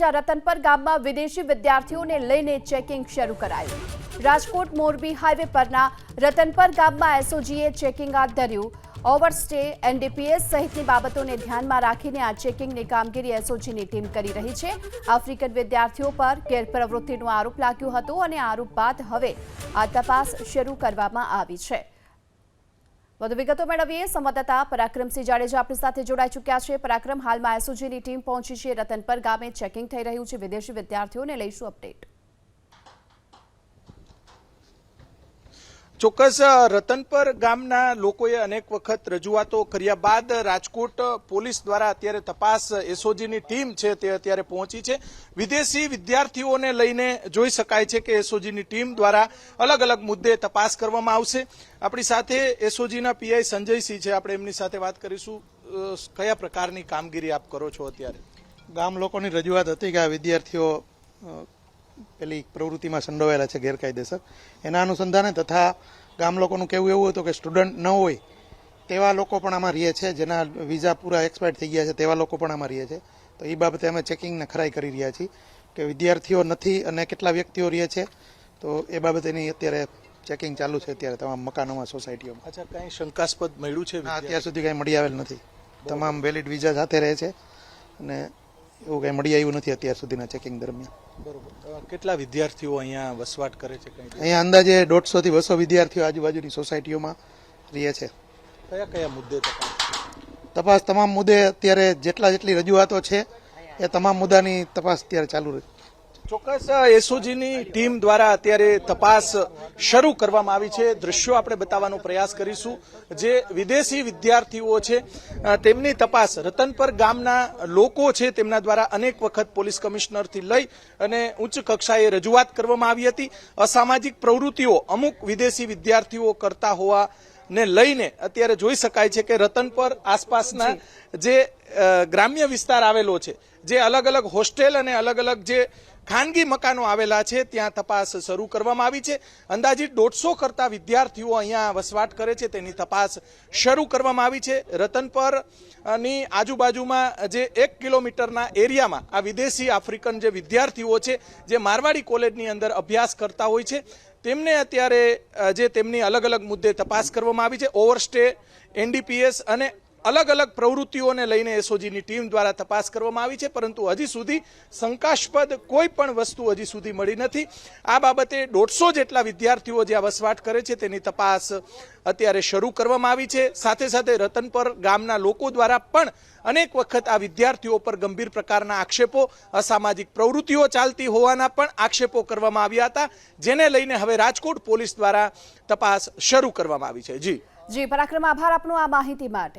જ્યાં રતનપર ગામમાં વિદેશી વિદ્યાર્થીઓને લઈને ચેકિંગ શરૂ કરાયું. રાજકોટ મોરબી હાઈવે પરના રતનપર ગામમાં એસઓજીએ ચેકિંગ હાથ ધર્યું. ઓવરસ્ટે એનડીપીએસ સહિતની બાબતોને ધ્યાનમાં રાખીને આ ચેકિંગની કામગીરી એસઓજીની ટીમ કરી રહી છે. આફ્રિકન વિદ્યાર્થીઓ પર ગેરપ્રવૃત્તિનો આરોપ લાગ્યો હતો અને આરોપ બાદ હવે આ તપાસ શરૂ કરવામાં આવી છે. વધુ વિગતો મેળવીએ. સંવાદદાતા પરાક્રમસિંહ જાડેજા આપણી સાથે જોડાઈ ચૂક્યા છે. પરાક્રમ હાલમાં એસઓજીની ટીમ પહોંચી છે. રતનપર ગામે ચેકિંગ થઈ રહ્યું છે. વિદેશી વિદ્યાર્થીઓને લઈશું અપડેટ. ચોક્કસ રતનપર ગામના લોકોએ અનેક વખત રજૂઆતો કર્યા બાદ રાજકોટ પોલીસ દ્વારા અત્યારે તપાસ એસઓજીની ટીમ છે તે અત્યારે પહોંચી છે. વિદેશી વિદ્યાર્થીઓને લઈને જોઈ શકાય છે કે એસઓજીની ટીમ દ્વારા અલગ અલગ મુદ્દે તપાસ કરવામાં આવશે. આપણી સાથે એસઓજીના પીઆઈ સંજયસિંહ છે. આપણે એમની સાથે વાત કરીશું. કયા પ્રકારની કામગીરી આપ કરો છો અત્યારે? ગામ લોકોની રજૂઆત હતી કે આ વિદ્યાર્થીઓ પેલી પ્રવૃત્તિમાં સંડોવાયેલા છે ગેરકાયદેસર. એના અનુસંધાને તથા ગામ લોકોનું કહેવું એવું હતું કે સ્ટુડન્ટ ન હોય તેવા લોકો પણ આમાં રહીએ છે જેના વિઝા પૂરા એક્સપાયર થઈ ગયા છે તેવા લોકો પણ આમાં રહીએ છે. તો એ બાબતે અમે ચેકિંગને ખરાઈ કરી રહ્યા છીએ કે વિદ્યાર્થીઓ નથી અને કેટલા વ્યક્તિઓ રહે છે. તો એ બાબતેની અત્યારે ચેકિંગ ચાલુ છે અત્યારે તમામ મકાનોમાં સોસાયટીઓમાં અચ્છા કાંઈ શંકાસ્પદ મળ્યું છે અત્યાર સુધી કંઈ મળી આવેલ નથી. તમામ વેલિડ વિઝા સાથે રહે છે અને એવું કંઈ મળી આવ્યું નથી અત્યાર સુધીના ચેકિંગ દરમિયાન. બરોબર. કેટલા વિદ્યાર્થીઓ અહીંયા વસવાટ કરે છે કઈ અહીંયા અંદાજે દોઢસોથી બસો વિદ્યાર્થીઓ આજુબાજુની સોસાયટીઓમાં રહે છે. કયા કયા મુદ્દે તપાસ તપાસ તમામ મુદ્દે અત્યારે જેટલા જેટલી રજૂઆતો છે એ તમામ મુદ્દાની તપાસ અત્યારે ચાલુ રહે. ચોક્કસ એસઓજીની ટીમ દ્વારા અત્યારે તપાસ શરૂ કરવામાં આવી છે. દ્રશ્યો આપણે બતાવવાનો પ્રયાસ કરીશું. જે વિદેશી વિદ્યાર્થીઓ છે તેમની તપાસ રતનપર ગામના લોકો છે તેમના દ્વારા અનેક વખત પોલીસ કમિશનરથી લઈ અને ઉચ્ચ કક્ષાએ રજૂઆત કરવામાં આવી હતી. અસામાજિક પ્રવૃત્તિઓ અમુક વિદેશી વિદ્યાર્થીઓ કરતા હોવા ને લઈને અત્યારે જોઈ શકાય છે કે રતનપર આસપાસના જે. ગ્રામ્ય વિસ્તાર આવેલો છે જે અલગ અલગ હોસ્ટેલ અને અલગ અલગ જે ખાનગી મકાનો આવેલા છે, ત્યાં તપાસ શરૂ કરવામાં આવી છે. અંદાજિત દોઢસો કરતા વિદ્યાર્થીઓ અહીંયા વસવાટ કરે છે, તેની તપાસ શરૂ કરવામાં આવી છે. રતનપરની આજુબાજુમાં જે એક કિલોમીટરના એરિયામાં આ વિદેશી આફ્રિકન જે વિદ્યાર્થીઓ છે, જે મારવાડી કોલેજની અંદર અભ્યાસ કરતા હોય છે, તેમને અત્યારે જે તેમની અલગ અલગ મુદ્દે તપાસ કરવામાં આવી છે. ઓવરસ્ટે, એનડીપીએસ અને અલગ અલગ પ્રવૃત્તિઓને લઈને એસઓજીની ટીમ દ્વારા તપાસ કરવામાં આવી છે, પરંતુ હજી સુધી શંકાસ્પદ કોઈ પણ વસ્તુ હજી સુધી મળી નથી. આ બાબતે દોઢસો જેટલા વિદ્યાર્થીઓ જે આ વસવાટ કરે છે, તેની તપાસ અત્યારે શરૂ કરવામાં આવી છે. સાથે સાથે રતનપર ગામના લોકો દ્વારા પણ અનેક વખત આ વિદ્યાર્થીઓ પર ગંભીર પ્રકારના આક્ષેપો, અસામાજિક પ્રવૃત્તિઓ ચાલતી હોવાના પણ આક્ષેપો કરવામાં આવ્યા હતા, જેને લઈને હવે રાજકોટ પોલીસ દ્વારા તપાસ શરૂ કરવામાં આવી છે. જી. જી, પરાક્રમ આભાર આપનો આ માહિતી માટે.